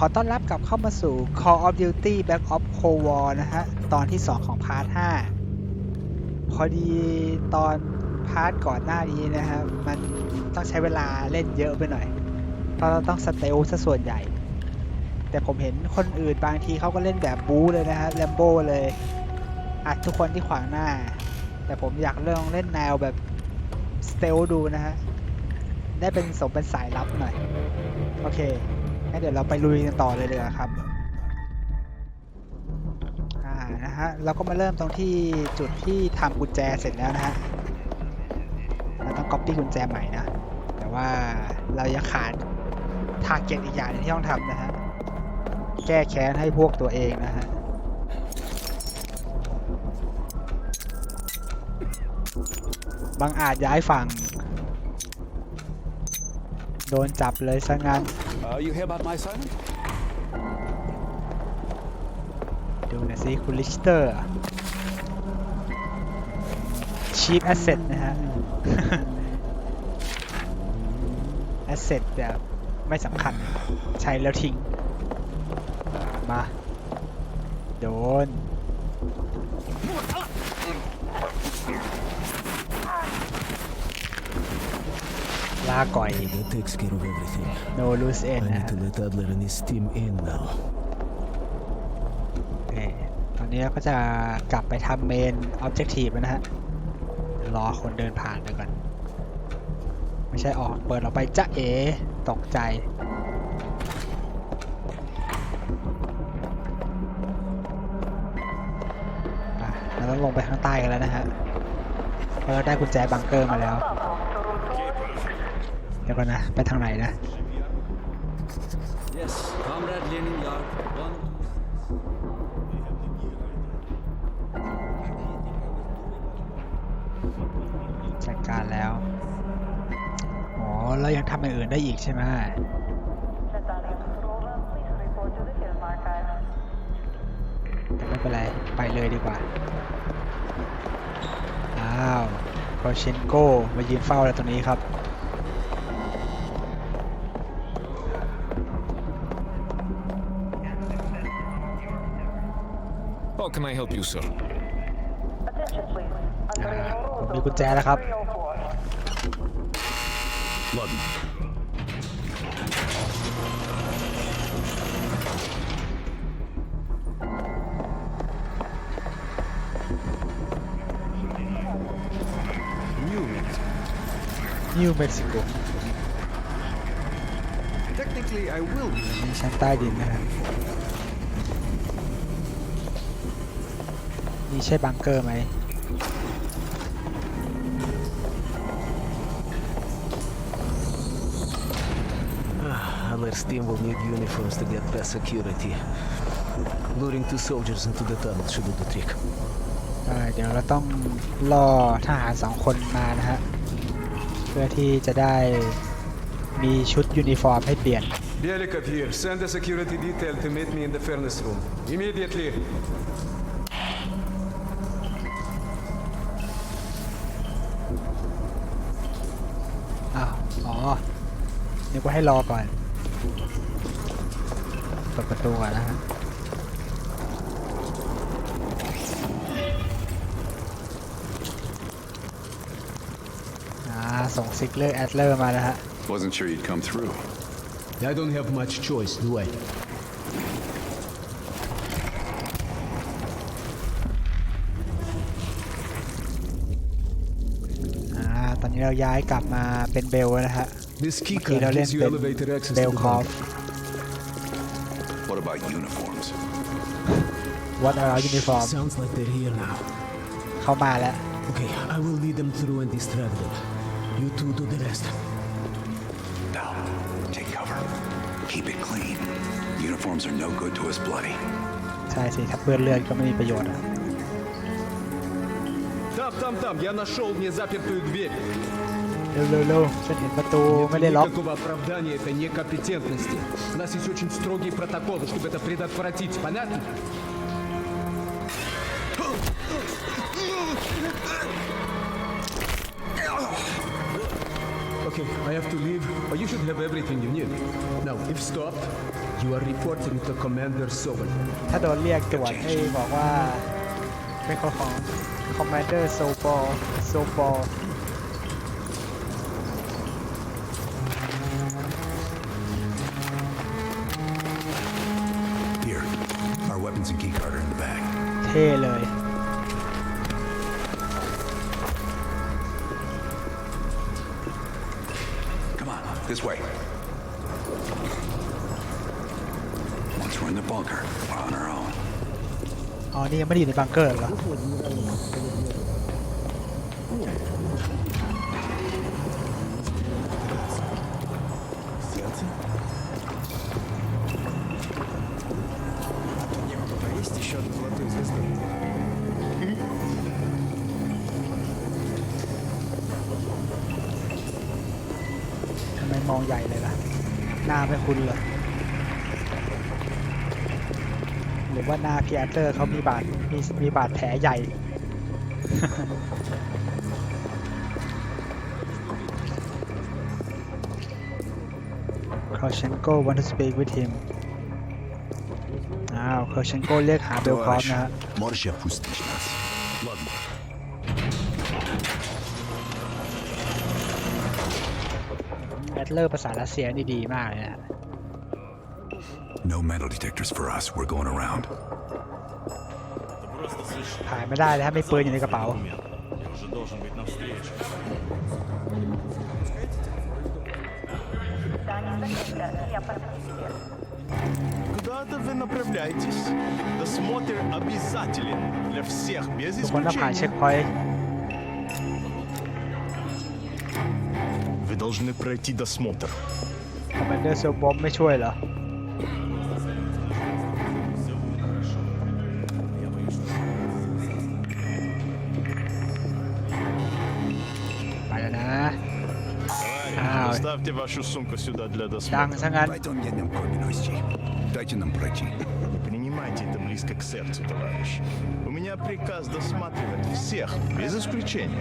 ขอต้อนรับกลับเข้ามาสู่ Call of Duty Black Ops Cold War นะฮะ ตอนที่ 2 ของพาร์ท 5 พอดีตอนพาร์ทก่อนหน้านี้นะฮะมันต้องใช้เวลาเล่นเยอะไปหน่อย เพราะเราต้องสเตลซะส่วนใหญ่ แต่ผมเห็นคนอื่นบางทีเขาก็เล่นแบบบู๊เลยนะฮะแลมโบ้เลย อัดทุกคนที่ขวางหน้า แต่ผมอยากลองเล่นแนวแบบสเตลดูนะฮะ ได้เป็นสมเป็นสายลับหน่อย โอเค งั้นเดี๋ยวเราไปลุยกันต่อเลยเลยครับอ่านะฮะเราก็มาเริ่มตรงที่จุดที่ทำกุญแจเสร็จแล้วนะฮะเราต้องก๊อปปี้กุญแจใหม่นะแต่ว่าเรายังขาดทาร์เก็ตอีกอย่างหนึงที่ต้องทำนะฮะแก้แค้นให้พวกตัวเองนะฮะบางอาจย้ายฝั่ง โดนจับเลยซะงั้น Uh, you hear about my assignment? ดูหนะสิคุณลิชเตอร์ชีพแอสเซทนะฮะแอสเซทแบบไม่สำคัญ ใช้แล้วทิ้ง มา โดนาก่อย That takes care of everything. no loose I end นะ need ฮะ to let Adler and his team in now. โอเคตอนนี้เราก็จะกลับไปทำเมนออบเจกตีฟนะฮะรอคนเดินผ่านไปก่อน ไม่ใช่ออกเปิดออกไปจะเอ ตกใจ อะเราต้องลงไปข้างใต้กันแล้วนะฮะเพราะเราได้กุญแจบังเกอร์มาแล้วเดี๋ยวก่อนนะ ไปทางไหนนะ Yes, Comrade Lenin Yard. One. จัดการแล้ว อ๋อ เรายังทำอย่างอื่นได้อีกใช่ไหม Natalia Petrova, please report to the film archive. แต่ไม่เป็นไร ไปเลยดีกว่า อ้าวโคเชนโกมายืนเฝ้าแล้วตรงนี้ครับ How can I help you, sir? อ่าผมมีกุญแจแล้วครับ Loading. Technically, I will be. ชั้นใต้ดินนะครับ นี่ใช่บังเกอร์ไหม Adler's team will need uniforms to get past security. Luring two soldiers into the tunnel should do the trick. เออเดี๋ยวเราต้องล่อทหารสองคนมานะฮะ เพื่อที่จะได้มีชุดยูนิฟอร์มให้เปลี่ยน Belikov here. Send a security detail to meet me in the furnace room. Immediately. นึกว่าให้รอก่อนเปิดประตูก่อนนะฮะอ่าส่งซิกเลอร์แอดเลอร์มาแล้วฮะ Wasn't sure you'd come through. I don't have much choice, do I? อ่าตอนนี้เราย้ายกลับมาเป็นเบลแล้วนะฮะ This เมื่อกี้ keycard เราเล่น gives you เป็น elevator access เบ to ล the คอฟ bunker. What about uniforms? What are our uniform Sounds like they're here now. เข้ามาแล้ว Okay, I will lead them through and distract them. You two do the rest. Now, take cover. Keep it clean. Uniforms are no good to us bloody. ใช่สิ ถ้าเปื้อนเลือดก็ไม่มีประโยชน์อะ Там, там, там. Я нашел незапертую дверь. เร็วเร็วเร็วฉันเห็นประตูไม่ได้ล็อก Никакого оправдания этой некомпетентности. У нас есть очень строгие протоколы, чтобы это предотвратить. Понятно? Okay, I have to leave, but you should have everything you need. Now, if stopped, You are reporting to Commander Sobol. ถ้าโดนเรียกตรวจให้บอกว่า เป็นคนของ Commander s o b o s o b o Here, เท่เลย Come on, this way. Once we're in the bunker, we're on our own. อ๋อ นี่ยังไม่ได้อยู่ในบังเกอร์เหรอามให้คุณเหรอหรือว่าน้าพีแอเตอร์เขามีบาดมีมีบาดแผลใหญ่ k r o เชนโก้ want to speak with him อ้าว k r o เชนโกเรียกหาเบลคอฟนะฮะ แอดเลอร์ภาษารัสเซียนี่ดีมากเลยนะ No metal detectors for us. We're going around. ผ่านไม่ได้เลยฮะไม่ปืนอยู่ในกระเป๋า Здание закрыто. Я подвезите. Куда-то вы направляетесь. Досмотр обязателен для всех, без ทุกคนต้องผ่านเช็ค исключения. พอยต์ должны пройти досмотр. Командир все бомб не чуэля. Ставьте вашу сумку сюда для досмотра. Потом едем к Дайте нам пройти. Не Принимайте это близко к сердцу, товарищ. У меня приказ досматривать всех, без исключения.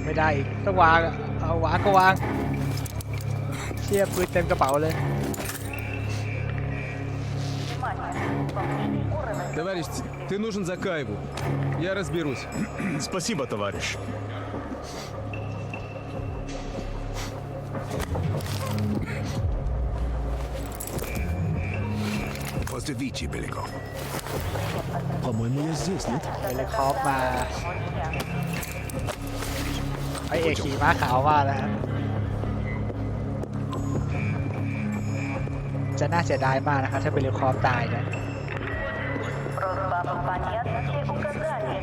ไรให้ทำไหมไม่ได้อีกต้องวางอะเอาวางก็วาง เชี่ยปืนเต็มกระเป๋าเลย Внимание. Повышенный уровень. Товарищ, ты нужен Закаеву. Я разберусь. Спасибо, товарищ. После Вичи, Беляков. По-моему, я здесь, нет? เฮลิคอปมา ไอเอกขี่ม้าขาวมาแล้วฮะจะน่าเสียดายมากนะครับถ้าเป็นเฮลิคอปตายเนี่ย Просьба о понятности указания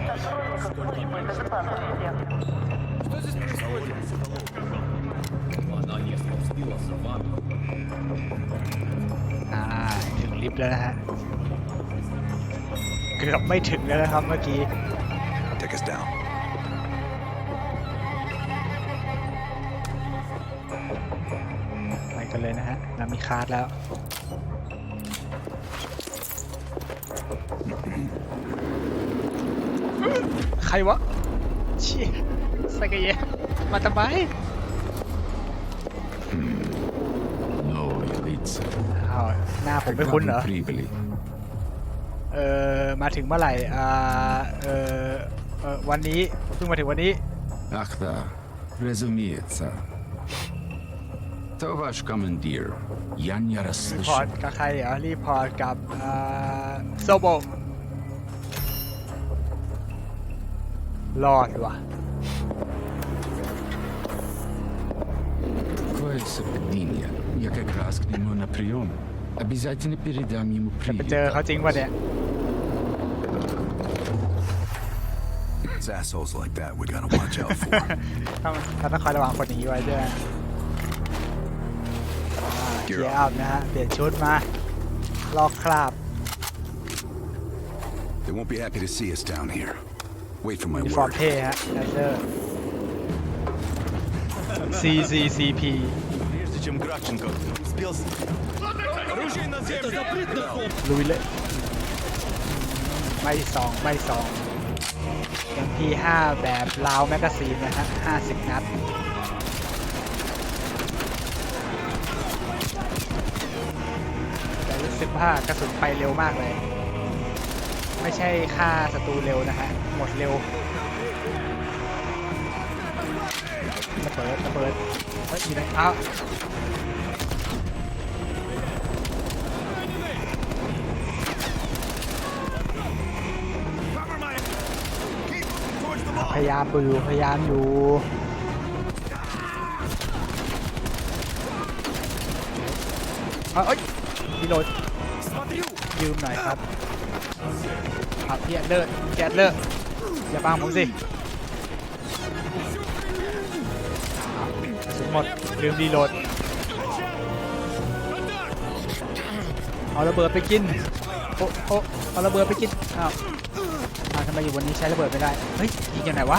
сотрудников службы безопасности. อ่าถึงลิฟต์แล้วนะฮะ เกือบไม่ถึงแล้วนะครับเมื่อกี้ Take us down. คาร์ดแล้ว ใครวะเชี่ยสกเยมาทำไม Новые лица. อ้าวหน้าผมไม่คุ้นเหรอ прибыли. เออมาถึงเมื่อไหร่ อ่า เออเออวันนี้เพิ่งมาถึงวันนี้ Ах да, разумеется. То ваш командир. Я не รีพอร์ต расслышал. กับใครเหรอ รีพอร์ตกับ อ่า โซโบรอดว่ะ Какое совпадение. Я как раз к нему на прием. Обязательно передам ему จะไปเจอ привет. เขาจริงป่ะเนี่ย It's assholes like that we gotta watch out for. ต้องเราต้องคอยระวังคนอย่างนี้ไว้ด้วย เกียร์อัพนะฮะ เปลี่ยนชุดมา ลอกคราบ they won't be happy to see us down here. Wait for my มีฟอร์ม word. เท่ฮะแอสเซอร์ CCCP Прежде чем Градченко успел... с- Оружие на землю! ลุยเลยไม่สองไม่สอง MP5 แบบลาวแมกกาซีนนะฮะ 50 นัด ว่ากระสุนไปเร็วมากเลย ไม่ใช่ฆ่าศัตรูเร็วนะฮะ หมดเร็วระเบิดระเบิดเฮ้ยอยู่ไหนอ้าวพยายามอยู่พยายามอยู่เอ้ยรีโหลด ยืมหน่อยครับเอาพี่แอดเลอร์พี่แอดเลอร์อย่าบังผมสิเอากระสุนหมดลืมรีโหลดเอาระเบิดไปกินโอ้โอ้เอาระเบิดไปกินอ้าวอ้าทำไมอยู่บนนี้ใช้ระเบิดไม่ได้เฮ้ยยิงยังไงวะ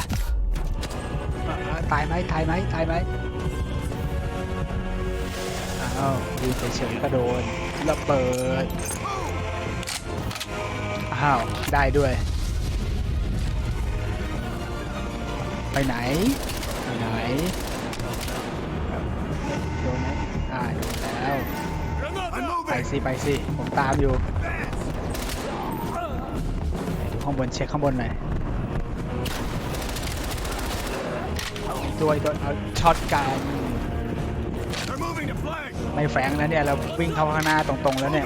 ตายไหมตายไหมตายไหมอ้าวยืนเฉยๆก็โดนระเบิด อ้าว ได้ด้วย ไปไหน ไปไหนโดนไหมอ่าโดนแล้ว ไปสิ ไปสิ ผมตามอยู่ดูข้างบนเช็คข้างบนหน่อยอีกตัวอีกตัวเอาช็อตกันไม่แฝงแล้วเนี่ย เราวิ่งเข้าข้างหน้าตรงๆแล้วเนี่ย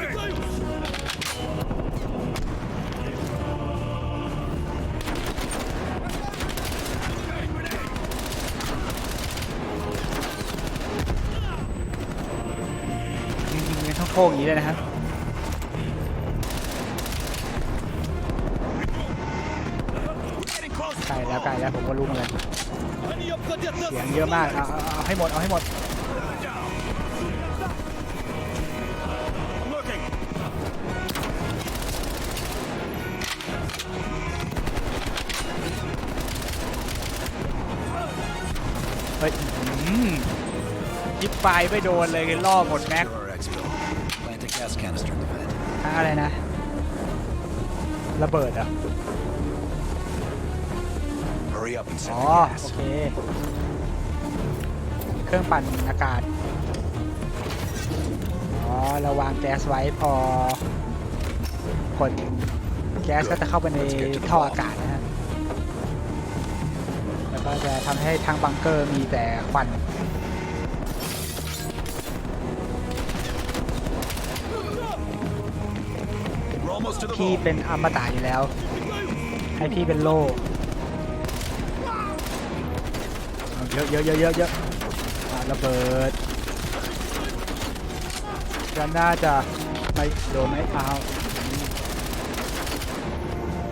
โค้งอย่างนี้เลยนะครับใกล้แล้วใกล้แล้วผมก็รู้เหมือนกันเสียงเยอะมากเอาเอาเอาให้หมดเอาให้หมดเฮ้ยอื้อหือยิบไฟไม่โดนเลยล่อหมดแม็ก Sure, exfil. Plant a gas canister in the vent. อะอะไรนะ ระเบิดเหรอะ Hurry up and set อ๋อ the โอ gas. เค เครื่องปั่นอากาศ อ๋อเราวางแก๊สไว้พอกดแก๊สก็จะเข้าไปในท่ออากาศนะฮะ แล้วก็จะทำให้ทางบังเกอร์มีแต่ควัน พี่เป็นอมตะอยู่แล้ว ให้พี่เป็นโล่เยอะเยอะเยอะเยอะเยอะระเบิดก็น่าจะไม่โดนไหมเอา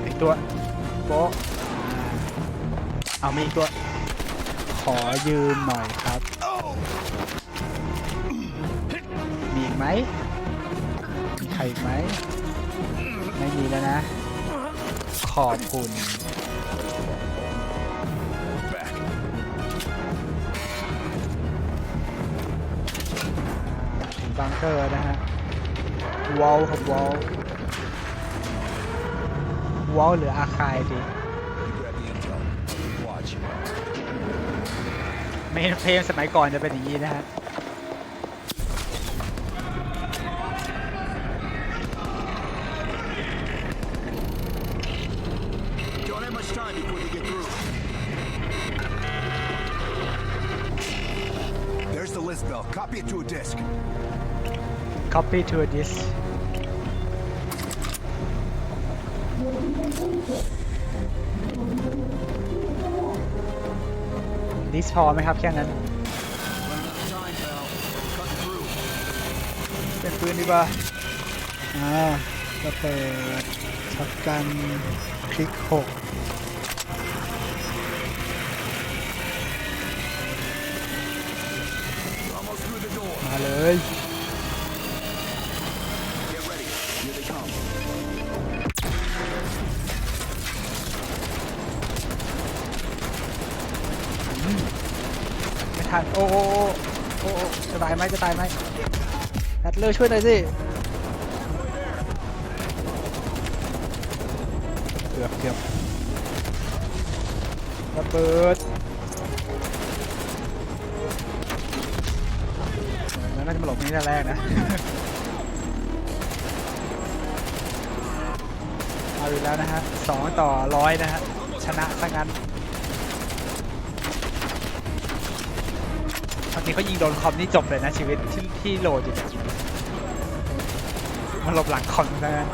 อีกตัวโป๊ะเอามีอีกตัว ขอยืมหน่อยครับ มีอีกไหมใครอีกไหม ไม่มีแล้วนะ ขอบคุณ ถึงบังเกอร์นะฮะวอลครับวอลวอลหรืออาคายดีเมนเพลงสมัยก่อนจะเป็นอย่างนี้นะฮะ disk. Copy to a disk. Disk พอไหมครับแค่นั้น เป็นปืนดีป่ะอ่าระเปิดช็กกันคลิก6 เลยไม่ทันโอโอ้โอ้โอ้โอ้จะตายไหมจะตายไหมแอดเลอร์ช่วยหน่อยสิเกือบเกือบระเบิด มาหลบตรงนี้แต่แรกนะ เอาอีกแล้วนะฮะสองต่อร้อยนะฮะ ชนะซะงั้นบางทีเขายิงโดนคอมนี่จบเลยนะชีวิตที่ที่โหลดอยู่เนี่ยมันหลบหลังคอมนะ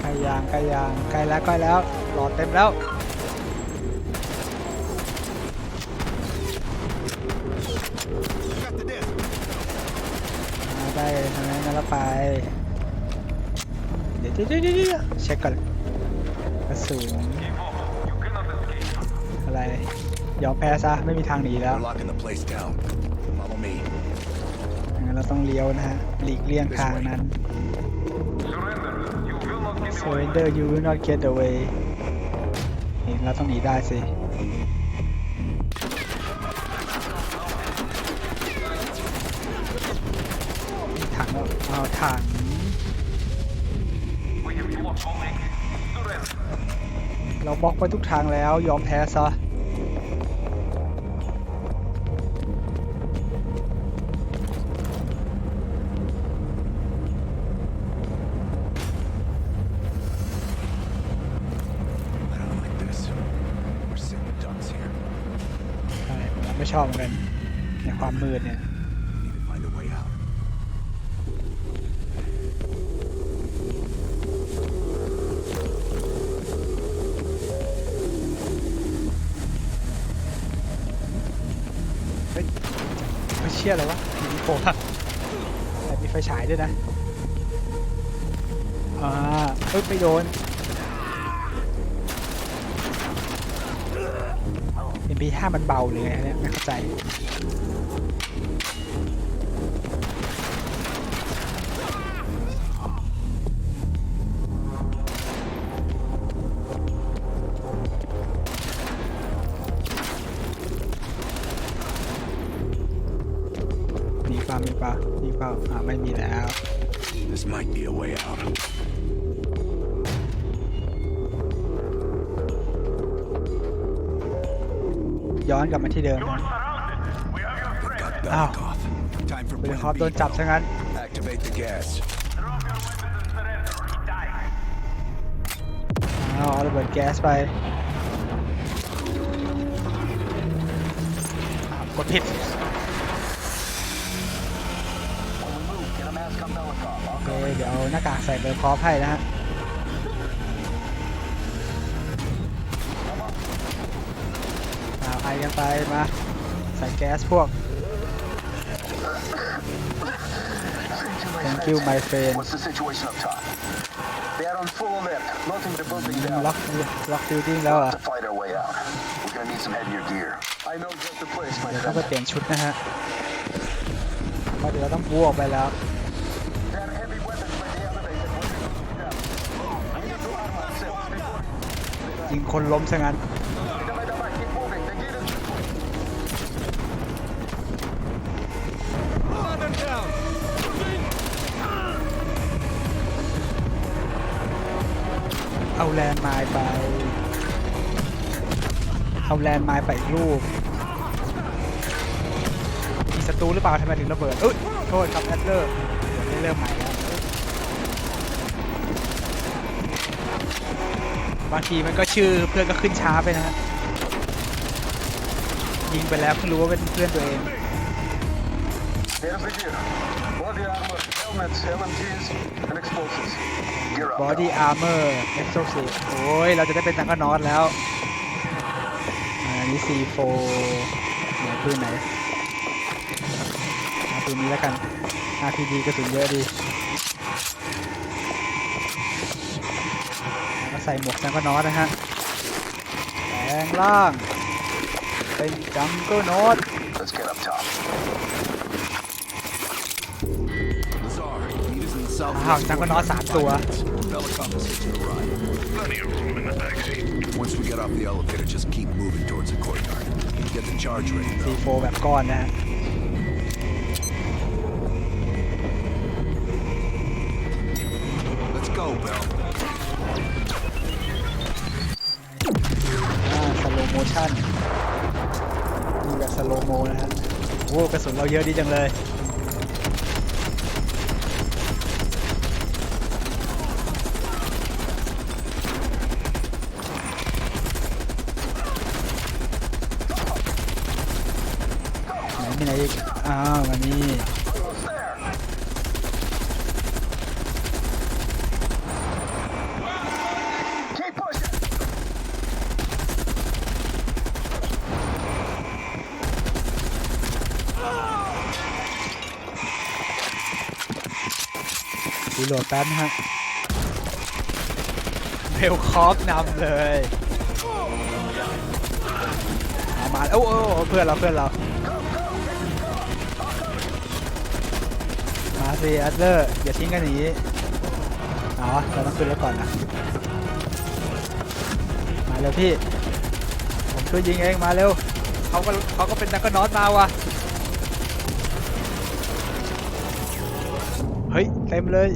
ใกล้ยางใกล้ยางใกล้แล้วใกล้แล้ว หลอดเต็มแล้ว มาได้ทางนั้นแล้วไป เดี๋ยวเดี๋ยวเดี๋ยวเดี๋ยวเช็คก่อนกระสุนอะไรยอมแพ้ซะไม่มีทางหนีแล้วงั้นเราต้องเลี้ยวนะฮะหลีกเลี่ยงทางนั้น Surrender you will not get away นี่เราต้องหนีได้สิ เราบล็อกไปทุกทางแล้วยอมแพ้ซะใช่ผมไม่ชอบเหมือนกันในความมืดเนี่ย ไฟฉายด้วยนะ อ่าเอ้ยไปโดน MP5 มันเบาเลยไงเนี่ยไม่เข้าใจ might be a way out. ย้อนกลับมาที่เดิม They got Ow. back off. Time for เป็น plan คอป B โดนจับซะงั้น Activate the gas. อ้าวเอาระเบิดแก๊สไปอ้าวกดผิด หน้ากากใส่เบอร์คอฟให้นะฮะเอาไอกันไปมาใส่แก๊สพวก thank you my friend What's the situation up top? They are on full alert, locking the building ล็อก down. ล็อกบิลดิ้งแล้วเหรอะ To fight our way out, we're gonna need some heavier gear. I know just the place, my เดี๋ยวต้อง friend. ไปเปลี่ยนชุดนะฮะเพราะเดี๋ยวเราต้องบูออกไปแล้ว ยิงคนล้มซะงั้นเอาแลนด์มายไป เอาแลนด์มายไปรูปมีศัตรูหรือเปล่าทำไมถึงระเบิดเอ้ย โทษครับแอดเลอร์เริ่มใหม่แล้ว บางทีมันก็ชื่อเพื่อนก็ขึ้นช้าไปนะฮะยิงไปแล้วเพิ่งรู้ว่าเป็นเพื่อนตัวเอง There's the gear. Body armor, helmets, LMGs, and explosives. Gear up. Body Armor Exosuit โอ้ย เราจะได้เป็นจังกนอตแล้ว อันนี้ C4 ไหนปืนไหนเอาปืนนี้แล้วกัน RPG กระสุนเยอะดีแล้วก็ใส่หมวกจังกนอตนะฮะแปลงร่าง เป็นจังกนอต Let's get up top. Lazar, meet us in the south. อ้าวจังกนอตสามตัว Bella composition arrived. Plenty of room in the backseat. Once we get off the elevator, just keep moving towards the courtyard. Get the charge ready, though. C4 แบบก้อนนะฮะ เราเยอะดีจังเลย ไหนมีไหนอีกอ้าววันนี้ ดแป๊บนะฮะเบลคอกนำเลยเอามาโอ้โอ้เพื่อนเราเพื่อนเรา มาสิอัดเลอร์อย่าทิ้งกันอย่างนี้อ๋อเราต้องขึ้นรถก่อนนะ มาเร็วพี่ ผมช่วยยิงเองมาเร็วเขาก็เขาก็เป็นนักกนอตมาว่ะเฮ้ย เต็มเลย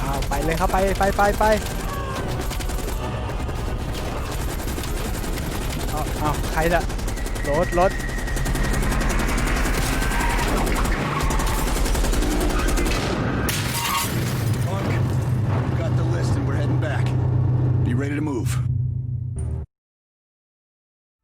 อ้าวไป เลยครับไปไปไปไปเอาเอาใครละรถรถ